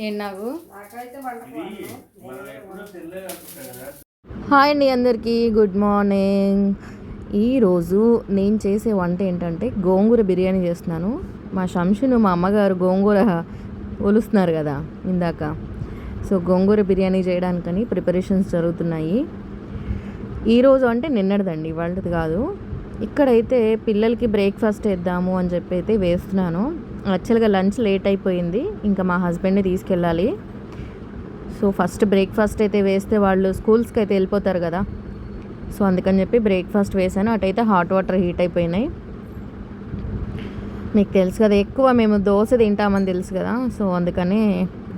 ఏం నాకు హాయ్ అండి అందరికీ గుడ్ మార్నింగ్. ఈరోజు నేను చేసే వంట ఏంటంటే గోంగూర బిర్యానీ చేస్తున్నాను. మా శంషును మా అమ్మగారు గోంగూర ఒలుస్తున్నారు కదా ఇందాక. సో గోంగూర బిర్యానీ చేయడానికని ప్రిపరేషన్స్ జరుగుతున్నాయి. ఈరోజు అంటే నిన్నటిదండి వాళ్ళది కాదు. ఇక్కడైతే పిల్లలకి బ్రేక్ఫాస్ట్ వేద్దాము అని చెప్పి అయితే వేస్తున్నాను. యాక్చువల్గా లంచ్ లేట్ అయిపోయింది. ఇంకా మా హస్బెండ్ని తీసుకెళ్ళాలి. సో ఫస్ట్ బ్రేక్ఫాస్ట్ అయితే వేస్తే వాళ్ళు స్కూల్స్కి అయితే వెళ్ళిపోతారు కదా. సో అందుకని చెప్పి బ్రేక్ఫాస్ట్ వేసాను అటైతే హాట్ వాటర్ హీట్ అయిపోయినాయి. మీకు తెలుసు కదా ఎక్కువ మేము దోశ తింటామని తెలుసు కదా. సో అందుకని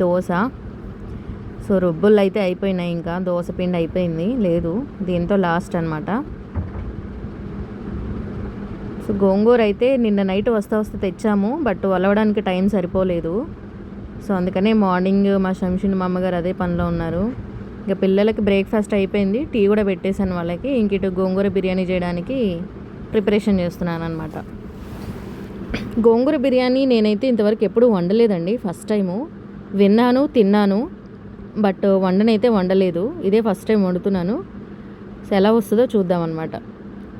దోశ. సో రుబ్బులు అయితే అయిపోయినాయి ఇంకా. దోశ పిండి అయిపోయింది. లేదు దీంతో లాస్ట్ అనమాట సో గోంగూర అయితే నిన్న నైట్ వస్తా వస్తే తెచ్చాము బట్ వలవడానికి టైం సరిపోలేదు. సో అందుకనే మార్నింగ్ మా శంషిన్ మా అమ్మగారు అదే పనిలో ఉన్నారు. ఇంకా పిల్లలకి బ్రేక్ఫాస్ట్ అయిపోయింది టీ కూడా పెట్టేశాను వాళ్ళకి. ఇంక ఇటు గోంగూర బిర్యానీ చేయడానికి ప్రిపరేషన్ చేస్తున్నాను అనమాట గోంగూర బిర్యానీ నేనైతే ఇంతవరకు ఎప్పుడూ వండలేదండి ఫస్ట్ టైము. విన్నాను తిన్నాను బట్ వండనైతే వండలేదు. ఇదే ఫస్ట్ టైం వండుతున్నాను. సో ఎలా వస్తుందో చూద్దామన్నమాట.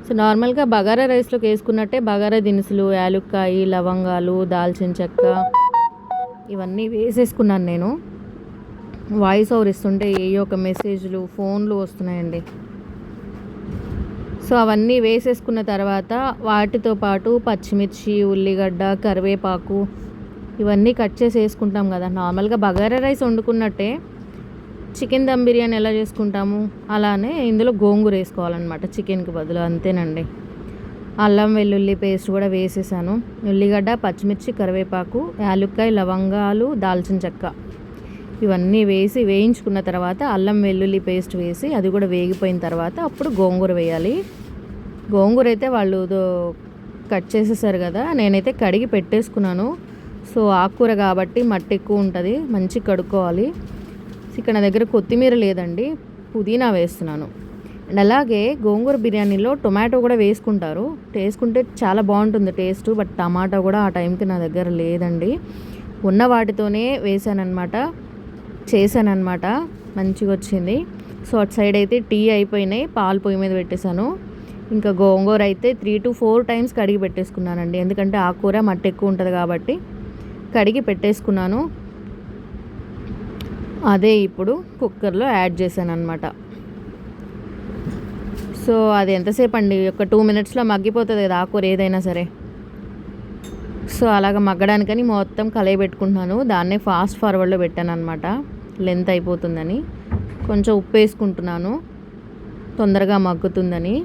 సో నార్మల్గా బగారా రైస్లోకి వేసుకున్నట్టే బగారా దినుసులు యాలుక్కాయి లవంగాలు దాల్చిన చెక్క ఇవన్నీ వేసేసుకున్నాను నేను. వాయిస్ ఓవర్ ఇస్తుంటే ఏ ఒక మెసేజ్లు ఫోన్లు వస్తున్నాయండి. సో అవన్నీ వేసేసుకున్న తర్వాత వాటితో పాటు పచ్చిమిర్చి ఉల్లిగడ్డ కరివేపాకు ఇవన్నీ కట్ చేసి వేసుకుంటాం కదా. నార్మల్గా బగారా రైస్ వండుకున్నట్టే చికెన్ దమ్ బిర్యానీ ఎలా చేసుకుంటాము? అలానే ఇందులో గోంగూర వేసుకోవాలన్నమాట చికెన్కి బదులు అంతేనండి. అల్లం వెల్లుల్లి పేస్ట్ కూడా వేసేసాను. ఉల్లిగడ్డ పచ్చిమిర్చి కరివేపాకు యాలుక్కాయ లవంగాలు దాల్చిన చెక్క. ఇవన్నీ వేసి వేయించుకున్న తర్వాత అల్లం వెల్లుల్లి పేస్ట్ వేసి అది కూడా వేగిపోయిన తర్వాత అప్పుడు గోంగూర వేయాలి. గోంగూర అయితే వాళ్ళు కట్ చేసేసారు కదా నేనైతే కడిగి పెట్టేసుకున్నాను. సో ఆకుకూర కాబట్టి మట్టి ఎక్కువ ఉంటుంది మంచి కడుక్కోవాలి. ఇక్కడ నా దగ్గర కొత్తిమీర లేదండి. పుదీనా వేస్తున్నాను. అండ్ అలాగే గోంగూర బిర్యానీలో టొమాటో కూడా వేసుకుంటారు. వేసుకుంటే చాలా బాగుంటుంది టేస్ట్ బట్ టమాటా కూడా ఆ టైంకి నా దగ్గర లేదండి. ఉన్న వాటితోనే వేసానమాట చేశానమాట మంచిగా వచ్చింది. సో అటు సైడ్ అయితే టీ అయిపోయినాయి. పాలు పొయ్యి మీద పెట్టేశాను. ఇంకా గోంగూర అయితే త్రీ టు ఫోర్ టైమ్స్ కడిగి పెట్టేసుకున్నానండి. ఎందుకంటే ఆ కూర మట్టి ఎక్కువ ఉంటుంది కాబట్టి కడిగి పెట్టేసుకున్నాను. అదే ఇప్పుడు కుక్కర్లో యాడ్ చేశాను అనమాట సో అది ఎంతసేపు అండి ఒక టూ మినిట్స్లో మగ్గిపోతుంది కదా ఆకూర ఏదైనా సరే. సో అలాగ మగ్గడానికని మొత్తం కలయి పెట్టుకుంటున్నాను. దాన్నే ఫాస్ట్ ఫార్వర్డ్లో పెట్టాను అనమాట లెంత్ అయిపోతుందని. కొంచెం ఉప్పు వేసుకుంటున్నాను. తొందరగా మగ్గుతుందని.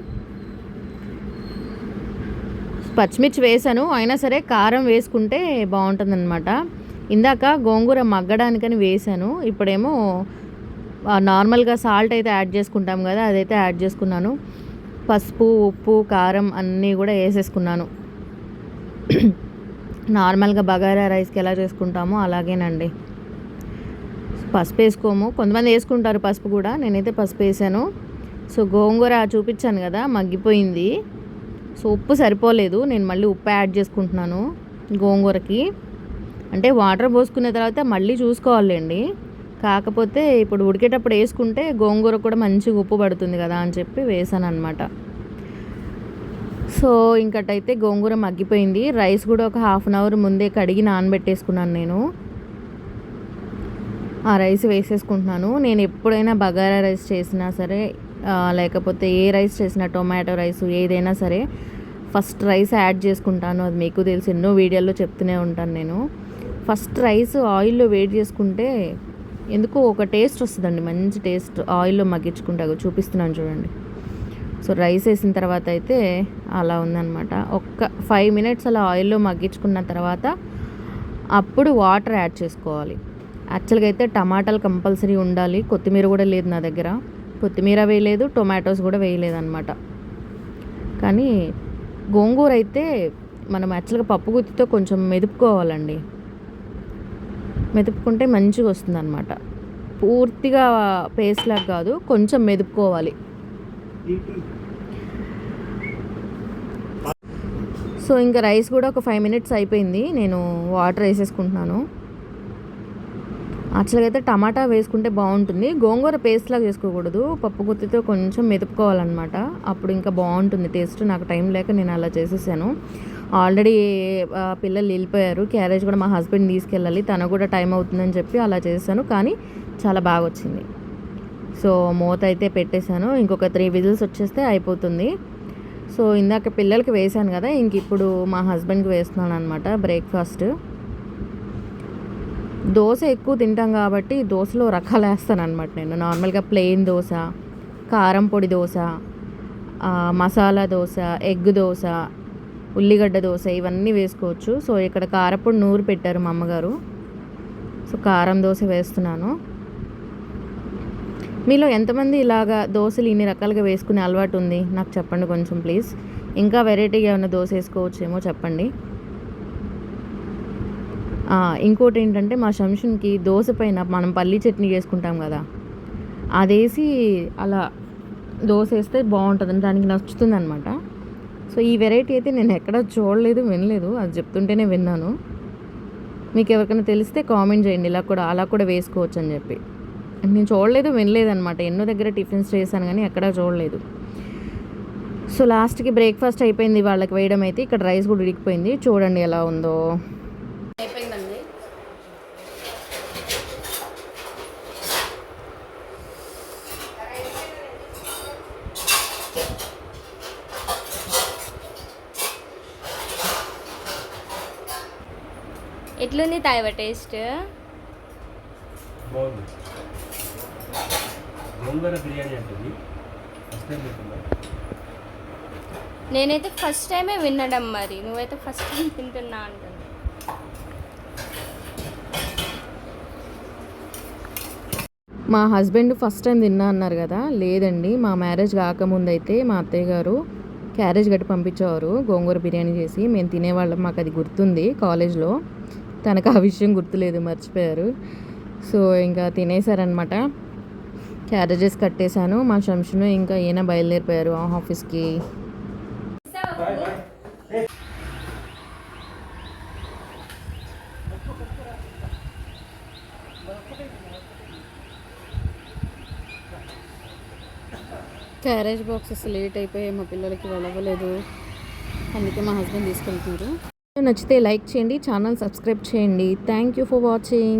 పచ్చిమిర్చి వేసాను. అయినా సరే కారం వేసుకుంటే బాగుంటుందన్నమాట. ఇందాక గోంగూర మగ్గడానికని వేసాను ఇప్పుడేమో నార్మల్గా సాల్ట్ అయితే యాడ్ చేసుకుంటాం కదా అదైతే యాడ్ చేసుకున్నాను. పసుపు ఉప్పు కారం అన్నీ కూడా వేసేసుకున్నాను. నార్మల్గా బగారా రైస్కి ఎలా చేసుకుంటామో అలాగేనండి. పసుపు వేసుకోము కొంతమంది వేసుకుంటారు పసుపు కూడా. నేనైతే పసుపు వేసాను. సో గోంగూర చూపించాను కదా మగ్గిపోయింది. సో ఉప్పు సరిపోలేదు. నేను మళ్ళీ ఉప్పు యాడ్ చేసుకుంటున్నాను గోంగూరకి. అంటే వాటర్ పోసుకున్న తర్వాత మళ్ళీ చూసుకోవాలండి. కాకపోతే ఇప్పుడు ఉడికేటప్పుడు వేసుకుంటే గోంగూర కూడా మంచిగా ఉప్పు పడుతుంది కదా అని చెప్పి వేసాను అనమాట సో ఇంకటైతే గోంగూర మగ్గిపోయింది. రైస్ కూడా ఒక హాఫ్ అన్ అవర్ ముందే కడిగి నానబెట్టేసుకున్నాను నేను. ఆ రైస్ వేసేసుకుంటున్నాను. నేను ఎప్పుడైనా బగారా రైస్ చేసినా సరే లేకపోతే ఏ రైస్ చేసినా టొమాటో రైస్ ఏదైనా సరే ఫస్ట్ రైస్ యాడ్ చేసుకుంటాను. అది మీకు తెలిసి ఎన్నో వీడియోల్లో చెప్తూనే ఉంటాను నేను. ఫస్ట్ రైస్ ఆయిల్లో వేడి చేసుకుంటే ఎందుకో ఒక టేస్ట్ వస్తుందండి మంచి టేస్ట్. ఆయిల్లో మగ్గించుకుంటే చూపిస్తున్నాను చూడండి. సో రైస్ వేసిన తర్వాత అయితే అలా ఉందన్నమాట. ఒక్క ఫైవ్ మినిట్స్ అలా ఆయిల్లో మగ్గించుకున్న తర్వాత అప్పుడు వాటర్ యాడ్ చేసుకోవాలి. యాక్చువల్గా అయితే టమాటాలు కంపల్సరీ ఉండాలి. కొత్తిమీర కూడా లేదు నా దగ్గర. కొత్తిమీర వేయలేదు టొమాటోస్ కూడా వేయలేదు అనమాట కానీ గోంగూర అయితే మనం యాక్చువల్గా పప్పు గుత్తితో కొంచెం మెదుపుకోవాలండి. మెదుపుకుంటే మంచిగా వస్తుంది అనమాట పూర్తిగా పేస్ట్ లాగా కాదు కొంచెం మెదుపుకోవాలి. సో ఇంకా రైస్ కూడా ఒక ఫైవ్ మినిట్స్ అయిపోయింది. నేను వాటర్ వేసేసుకుంటున్నాను. యాక్చువల్గా అయితే టమాటా వేసుకుంటే బాగుంటుంది. గోంగూర పేస్ట్లాగా చేసుకోకూడదు. పప్పు గుత్తితో కొంచెం మెదుపుకోవాలన్నమాట. అప్పుడు ఇంకా బాగుంటుంది. టేస్ట్ నాకు టైం లేక నేను అలా చేసేసాను. ఆల్రెడీ పిల్లలు వెళ్ళిపోయారు. క్యారేజ్ కూడా మా హస్బెండ్ తీసుకెళ్ళాలి. తను కూడా టైం అవుతుందని చెప్పి అలా చేశాను. కానీ చాలా బాగా వచ్చింది. సో మూత అయితే పెట్టేశాను. ఇంకొక త్రీ విజిల్స్ వచ్చేస్తే అయిపోతుంది. సో ఇందాక పిల్లలకి వేశాను కదా ఇంక ఇప్పుడు మా హస్బెండ్కి వేస్తున్నాను అనమాట బ్రేక్ఫాస్ట్. దోశ ఎక్కువ తింటాం కాబట్టి దోశలో రకాలు వేస్తాను అనమాట నేను. నార్మల్గా ప్లెయిన్ దోశ కారం పొడి దోశ మసాలా దోశ ఎగ్ దోశ ఉల్లిగడ్డ దోశ ఇవన్నీ వేసుకోవచ్చు. సో ఇక్కడ కారపొడి నూరు పెట్టారు మా అమ్మగారు. సో కారం దోశ వేస్తున్నాను. మీలో ఎంతమంది ఇలాగా దోశలు ఇన్ని రకాలుగా వేసుకునే అలవాటు ఉంది? నాకు చెప్పండి కొంచెం ప్లీజ్. ఇంకా వెరైటీగా ఏమైనా దోశ వేసుకోవచ్చేమో చెప్పండి. ఇంకోటి ఏంటంటే మా శంషన్కి దోశ పైన మనం పల్లీ చట్నీ చేసుకుంటాం కదా. అదేసి అలా దోశ వేస్తే బాగుంటుంది దానికి నచ్చుతుంది అనమాట సో ఈ వెరైటీ అయితే నేను ఎక్కడ చూడలేదు వినలేదు. అది చెప్తుంటేనే విన్నాను. మీకు ఎవరికైనా తెలిస్తే కామెంట్ చేయండి. ఇలా కూడా అలా కూడా వేసుకోవచ్చు అని చెప్పి. నేను చూడలేదు వినలేదు అనమాట ఎన్నో దగ్గర టిఫిన్స్ చేశాను కానీ ఎక్కడా చూడలేదు. సో లాస్ట్కి బ్రేక్ఫాస్ట్ అయిపోయింది వాళ్ళకి వేయడం అయితే. ఇక్కడ రైస్ కూడా ఉడికిపోయింది. చూడండి ఎలా ఉందో. అయిపోయిందండి. ఎట్లుంది తాయివ టేస్ట్? బాగుంది. గోంగూర బిర్యానీ అంటుంది. ఫస్ట్ టైం తింటున్నా. నేనైతే ఫస్ట్ టైమే వినడం మరి. నువ్వైతే ఫస్ట్ టైం తింటున్నా అంటున్నా. మా హస్బెండ్ ఫస్ట్ టైం తిన్నా అన్నారు కదా లేదండి. మా మ్యారేజ్ కాకముందు అయితే మా అత్తయ్య గారు క్యారేజ్ గట్టి పంపించేవారు గోంగూర బిర్యానీ చేసి. మేము తినేవాళ్ళం మాకు అది గుర్తుంది కాలేజ్లో. తనకు ఆ విషయం గుర్తులేదు మర్చిపోయారు. సో ఇంకా తినేసారనమాట క్యారేజెస్ కట్టేశాను మా శంషును ఇంకా ఈయన బయలుదేరిపోయారు ఆఫీస్కి. క్యారేజ్ బాక్సెస్ లేట్ అయిపోయాయి మా పిల్లలకి వెళ్ళవలేదు. అందుకే మా హస్బెండ్ తీసుకెళ్తున్నారు. నచ్చితే లైక్ చేయండి ఛానల్ సబ్స్క్రైబ్ చేయండి. Thank you for watching